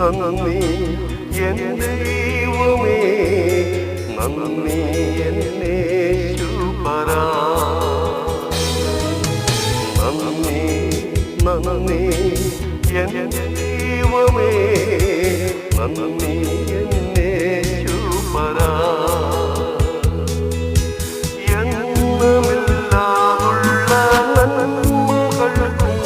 നന്ദി എന്നെ ദൈവമേ. നന്ദി എന്നെ ശുപരാ നന്ദി നന്ദി എന്നെ ദൈവമേ. നന്ദി എന്നെ ശുപരാ എന്നുമില്ലാതുള്ള നന്മകൾക്കും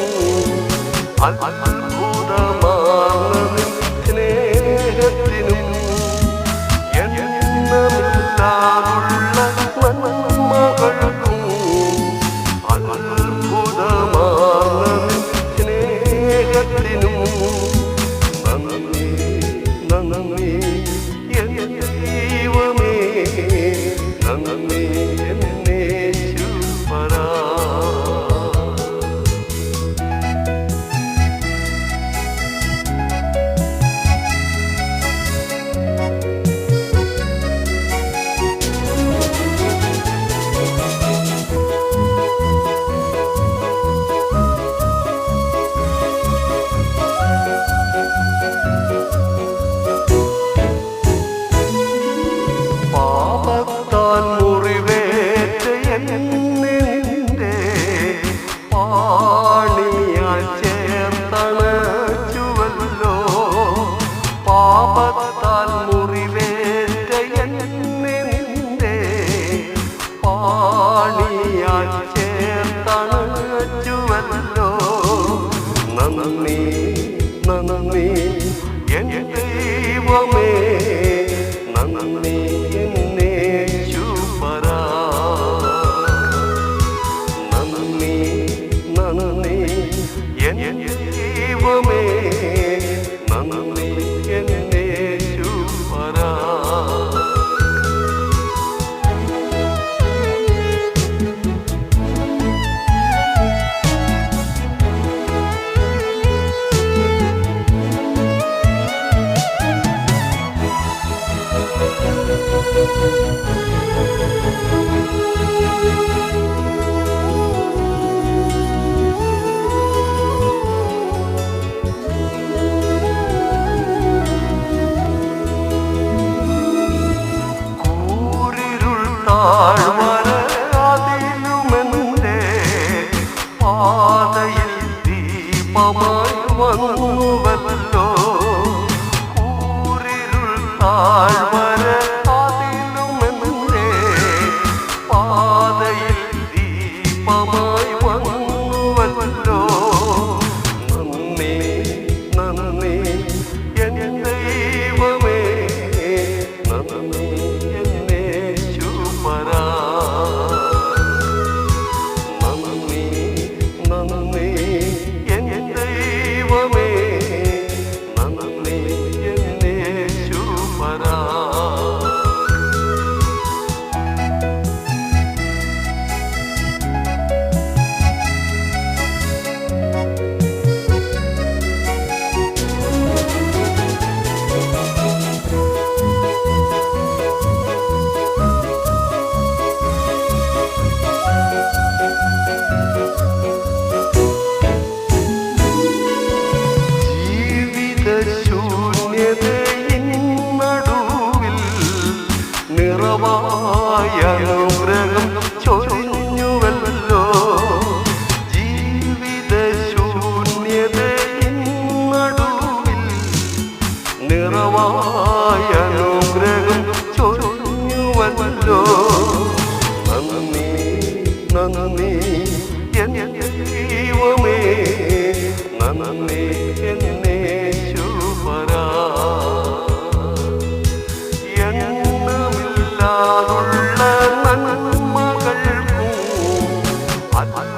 me. வாழ்வார் yellow on.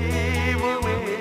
we will.